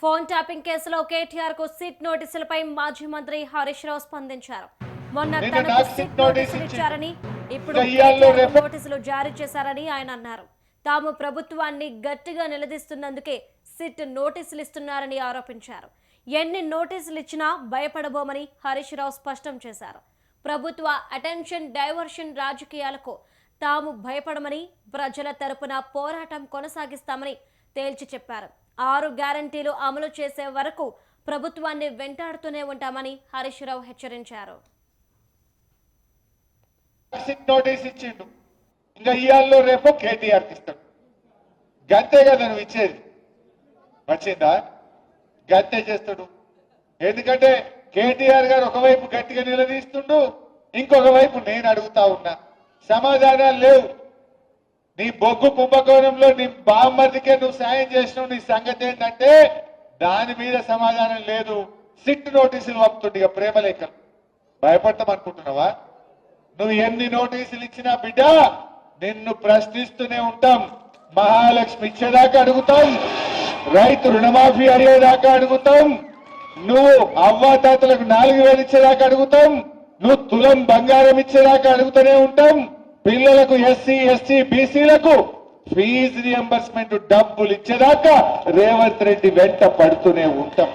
Phone tapping కేసులో కేటీఆర్కు SIT నోటీసులపై మాజీ మంత్రి హరీష్ రావు స్పందించారు. మొన్న తనకు సిట్ నోటీసులు నోటీస్ ఇచ్చారని ఇప్పుడు నోటీసులు జారీ చేశారని ఆయన అన్నారు. తాము ప్రభుత్వాన్ని గట్టిగా నిలదీస్తున్నందుకే సిట్ నోటీసులు ఇస్తున్నారని ఆరోపించారు. ఎన్ని నోటీసులు ఇచ్చినా భయపడబోమని హరీష్ రావు స్పష్టం చేశారు. ప్రభుత్వ అటెన్షన్ డైవర్షన్ రాజకీయాలకు తాము భయపడమని ప్రజల తరపున పోరాటం కొనసాగిస్తామని తేల్చి చెప్పారు. ఆరు గ్యారంటీలు అమలు చేసే వరకు ప్రభుత్వాన్ని వెంటాడుతూనే ఉంటామని హరీష్ రావు హెచ్చరించారు. నోటీస్ ఇచ్చిండు. ఇంకా ఇయాల్లో రేపు కేటీఆర్ ఇస్తాడు గంతే కదా నువ్వు ఇచ్చేది. వచ్చిందా? గంతే చేస్తాడు. ఎందుకంటే కేటీఆర్ గారు ఒకవైపు గట్టిగా నిలదీస్తుండు ఇంకొక వైపు నేను అడుగుతా ఉన్నా. సమాధానాలు లేవు. నీ బొగ్గు కుంభకోణంలో నీ బామ్మర్దికే నువ్వు సాయం చేసినావు నీ సంగతి ఏంటంటే దాని మీద సమాధానం లేదు. సిట్ నోటీసులు పంపుతుండే ఇక ప్రేమలేఖలు భయపడతాం అనుకుంటున్నావా? నువ్వు ఎన్ని నోటీసులు ఇచ్చినా బిడ్డ నిన్ను ప్రశ్నిస్తూనే ఉంటాం. మహాలక్ష్మి ఇచ్చేదాకా అడుగుతాం. రైతు రుణమాఫీ అడిగేదాకా అడుగుతాం. నువ్వు అవ్వాతాతలకు నాలుగు వేలు ఇచ్చేదాకా అడుగుతాం. నువ్వు తులం బంగారం ఇచ్చేదాకా అడుగుతూనే ఉంటాం. పిల్లలకు ఎస్సీ ఎస్టీ బీసీలకు ఫీజు రియంబర్స్మెంట్ డబ్బులు ఇచ్చేదాకా రేవంత్ రెడ్డి వెంట పడుతూనే ఉంటాం.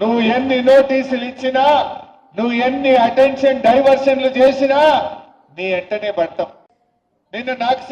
నువ్వు ఎన్ని నోటీసులు ఇచ్చినా నువ్వు ఎన్ని అటెన్షన్ డైవర్షన్లు చేసినా నీ వెంటనే పడతాం. నిన్ను నాకు